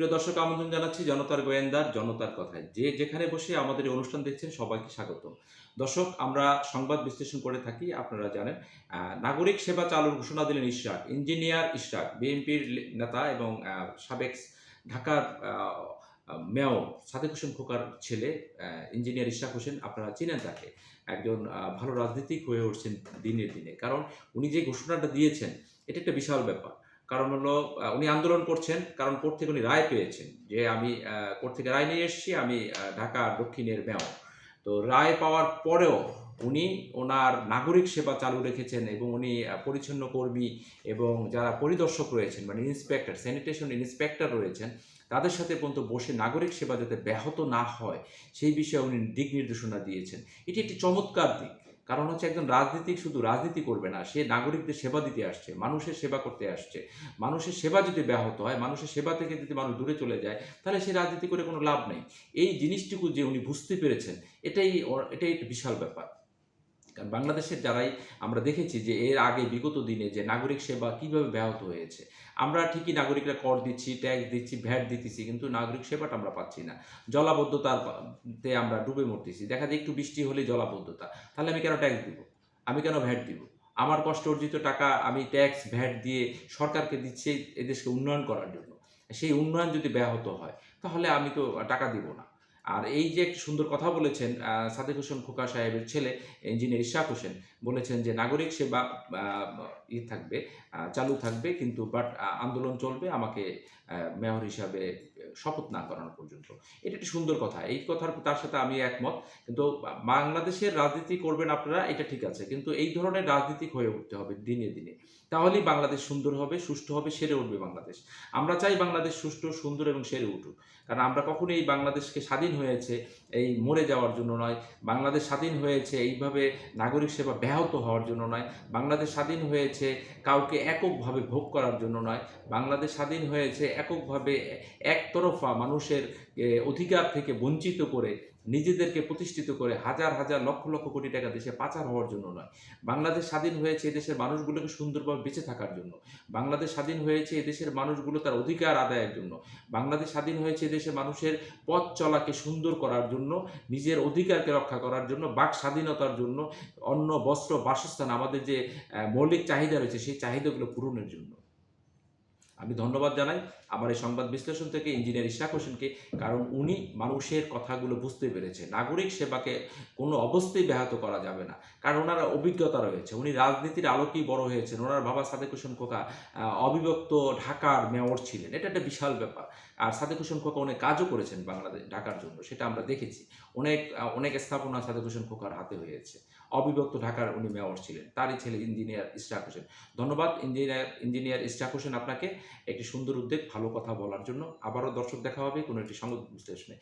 প্রিয় দর্শক, আমন্ত্রণ জানাচ্ছি জনতার গোয়েন্দার জনতার কথায়। যে যেখানে বসে আমাদের এই অনুষ্ঠান দেখছেন, সবাইকে স্বাগত দর্শক, আমরা সংবাদ বিশ্লেষণ করে থাকি, আপনারা জানেন নাগরিক সেবা চালুর ঘোষণা দিলেন ইশরাক, ইঞ্জিনিয়ার ইশরাক, বিএনপির নেতা এবং সাবেক ঢাকার মেয়র সাদেক হোসেন খোকার ছেলে ইঞ্জিনিয়ার ইশরাক হোসেন, আপনারা চিনেন তাকে। একজন ভালো রাজনীতিক হয়ে উঠছেন দিনের দিনে। কারণ উনি যে ঘোষণাটা দিয়েছেন, এটা একটা বিশাল ব্যাপার। কারণ হলো উনি আন্দোলন করছেন, কারণ কোর্ট থেকে উনি রায় পেয়েছেন যে আমি কোর্ট থেকে রায় নিয়ে এসেছি, আমি ঢাকা দক্ষিণের মেয়র। তো রায় পাওয়ার পরেও উনি ওনার নাগরিক সেবা চালু রেখেছেন এবং উনি পরিচ্ছন্ন কর্মী এবং যারা পরিদর্শক রয়েছেন মানে ইন্সপেক্টর স্যানিটেশন ইন্সপেক্টর রয়েছেন, তাদের সাথে পর্যন্ত বসে নাগরিক সেবা যাতে ব্যাহত না হয়, সেই বিষয়ে উনি দিক নির্দেশনা দিয়েছেন। এটি একটি চমৎকার দিক। কারণ হচ্ছে একজন রাজনীতিক শুধু রাজনীতি করবে না, সে নাগরিকদের সেবা দিতে আসছে, মানুষের সেবা করতে আসছে। মানুষের সেবা যদি ব্যাহত হয়, মানুষের সেবা থেকে যদি মানুষ দূরে চলে যায়, তাহলে সে রাজনীতি করে কোনো লাভ নেই। এই জিনিসটুকু যে উনি বুঝতে পেরেছেন, এটাই এটাই একটা বিশাল ব্যাপার। কারণ বাংলাদেশের যারাই আমরা দেখেছি যে এর আগে বিগত দিনে যে নাগরিক সেবা কীভাবে ব্যাহত হয়েছে, আমরা ঠিকই নাগরিকরা কর দিচ্ছি ট্যাক্স দিচ্ছি ভ্যাট দিতেছি, কিন্তু নাগরিক সেবাটা আমরা পাচ্ছি না। জলাবদ্ধতাতে আমরা ডুবে মরতেছি। দেখা যায় একটু বৃষ্টি হলে জলাবদ্ধতা। তাহলে আমি কেন ট্যাক্স দিব? আমি কেন ভ্যাট দিব? আমার কষ্ট অর্জিত টাকা আমি ট্যাক্স ভ্যাট দিয়ে সরকারকে দিচ্ছি এদেশকে উন্নয়ন করার জন্য। সেই উন্নয়ন যদি ব্যাহত হয়, তাহলে আমি তো টাকা দিব না। আর এই যে একটি সুন্দর কথা বলেছেন সাদেক হোসেন খোকা সাহেবের ছেলে ইঞ্জিনিয়ার ইশাক হোসেন, বলেছেন যে নাগরিক সেবা ই থাকবে চালু থাকবে, কিন্তু বাট আন্দোলন চলবে, আমাকে মেয়র হিসাবে শপথ না করানো পর্যন্ত। এটা একটি সুন্দর কথা। এই কথার তার সাথে আমি একমত। কিন্তু বাংলাদেশের রাজনীতি করবেন আপনারা, এটা ঠিক আছে। কিন্তু এই ধরনের রাজনীতিক হয়ে উঠতে হবে দিনে দিনে। তাহলেই বাংলাদেশ সুন্দর হবে, সুষ্ঠু হবে, সেরে উঠবে বাংলাদেশ। আমরা চাই বাংলাদেশ সুষ্ঠু, সুন্দর এবং সেরে উঠুক। কারণ আমরা কখনো এই বাংলাদেশকে স্বাধীন হয়েছে এই মরে যাওয়ার জন্য নয়। বাংলাদেশ স্বাধীন হয়েছে এইভাবে নাগরিক সেবা ব্যাহত হওয়ার জন্য নয়। বাংলাদেশ স্বাধীন হয়েছে কাউকে এককভাবে ভোগ করার জন্য নয়। বাংলাদেশ স্বাধীন হয়েছে এককভাবে একতরফা মানুষের অধিকার থেকে বঞ্চিত করে নিজেদেরকে প্রতিষ্ঠিত করে হাজার হাজার লক্ষ লক্ষ কোটি টাকা দেশে পাচার হওয়ার জন্য নয়। বাংলাদেশ স্বাধীন হয়েছে দেশের মানুষগুলোকে সুন্দরভাবে বেঁচে থাকার জন্য। বাংলাদেশ স্বাধীন হয়েছে দেশের মানুষগুলো তার অধিকার আদায়ের জন্য। বাংলাদেশ স্বাধীন হয়েছে দেশের মানুষের পথ চলাকে সুন্দর করার জন্য, নিজের অধিকারকে রক্ষা করার জন্য, বাক স্বাধীনতার জন্য, অন্ন, বস্ত্র, বাসস্থান, আমাদের যে মৌলিক চাহিদা রয়েছে সেই চাহিদাগুলো পূরণের জন্য। আমি ধন্যবাদ জানাই আমার এই সংবাদ বিশ্লেষণ থেকে ইঞ্জিনিয়ার ইশাক হোসেনকে, কারণ উনি মানুষের কথাগুলো বুঝতে পেরেছে। নাগরিক সেবাকে কোনো অবস্থায় ব্যাহত করা যাবে না। কারণ ওনার অভিজ্ঞতা রয়েছে, উনি রাজনীতির আলোকেই বড় হয়েছেন। ওনার বাবা সাদেক হোসেন খোকা অবিভক্ত ঢাকার মেয়র ছিলেন। এটা একটা বিশাল ব্যাপার। আর সাদেক হোসেন খোকা অনেক কাজও করেছেন বাংলাদেশ, ঢাকার জন্য, সেটা আমরা দেখেছি। অনেক অনেক স্থাপনা সাদেক হোসেন খোকার হাতে হয়েছে। অবিভক্ত ঢাকার উনি মেয়র ছিলেন, তারই ছেলে ইঞ্জিনিয়ার ইশরাক হোসেন। ধন্যবাদ ইঞ্জিনিয়ার ইঞ্জিনিয়ার ইশরাক হোসেন আপনাকে। একটি সুন্দর উদ্যোগ, ভালো কথা বলার জন্য আবারও দর্শক দেখা হবে, কোনো একটি সংবাদ বিশ্লেষণে।